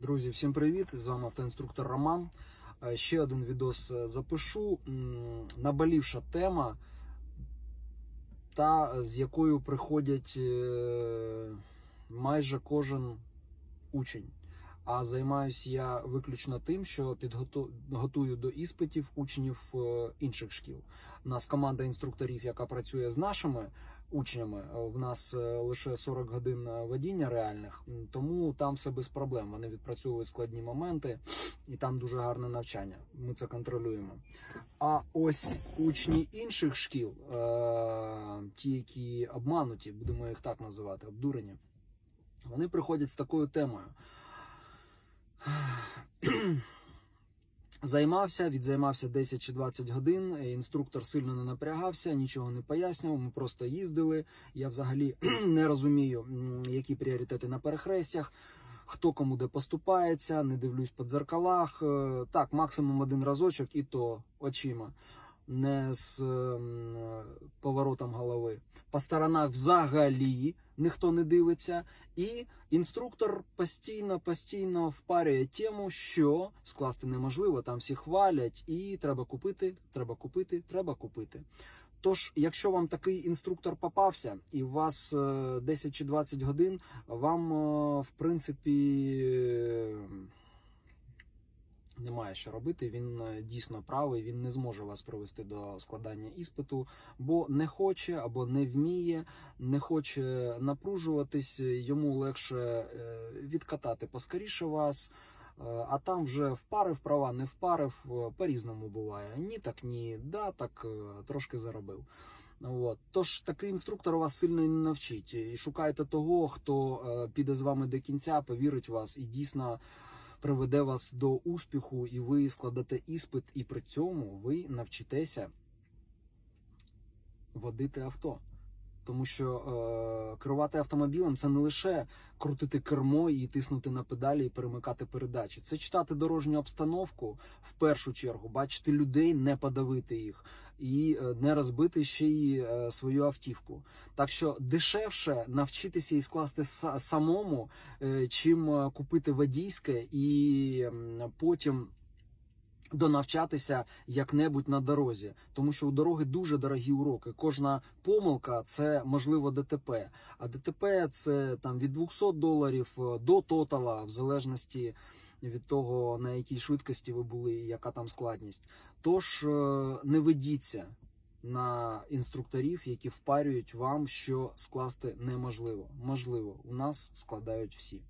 Друзі, всім привіт! З вами автоінструктор Роман. Е, Ще один відос е, запишу. Наболівша тема, та з якою приходять е, майже кожен учень. А займаюся я виключно тим, що підготую до іспитів учнів інших шкіл. У нас команда інструкторів, яка працює з нашими учнями. е, В нас е, лише 40 годин е, водіння реальних, тому там все без проблем. Вони відпрацьовують складні моменти, і там дуже гарне навчання. Ми це контролюємо. А ось учні інших шкіл, ті, які обмануті, будемо їх так називати, обдурені, вони приходять з такою темою. Займався, відзаймався 10 чи 20 годин. е, Інструктор сильно не напрягався, нічого не пояснював. Ми просто їздили. Я взагалі не розумію, які пріоритети на перехрестях, хто кому де поступається, не дивлюсь по дзеркалах. Е, Так, максимум один разочок, і то очима, не з поворотом голови. По сторонах взагалі ніхто не дивиться. І інструктор постійно постійно впарює тему, що скласти неможливо, там всі хвалять, і треба купити, треба купити, треба купити. Тож, якщо вам такий інструктор попався, і у вас е, 10 чи 20 годин, вам е, в принципі немає що робити. Він е, дійсно правий, він не зможе вас привести до складання іспиту, бо не хоче або не вміє, не хоче напружуватись, йому легше е, відкатати поскоріше вас. Е, А там вже впарив права, не впарив, по-різному буває. Ні, так ні, да, так трошки заробив. От. Тож такий інструктор вас сильно не навчить. І шукайте того, хто піде з вами до кінця, повірить вас і дійсно приведе вас до успіху, і ви складете іспит, і при цьому ви навчитеся водити авто. Тому що е, керувати автомобілем це не лише крутити кермо і тиснути на педалі і перемикати передачі. Це читати дорожню обстановку в першу чергу, бачити людей, не подавити їх і е, не розбити ще й е, свою автівку. Так що дешевше навчитися і скласти са- самому, е, чим е, купити водійське і м, потім донавчатися як-небудь на дорозі, тому що у дороги дуже дорогі уроки. Кожна помилка це можливо ДТП. А ДТП це там від 200 доларів е, до тотала, в залежності від того на якій швидкості ви були і яка там складність. Тож е, не ведіться на інструкторів, які впарюють вам, що скласти неможливо. Можливо, у нас складають всі.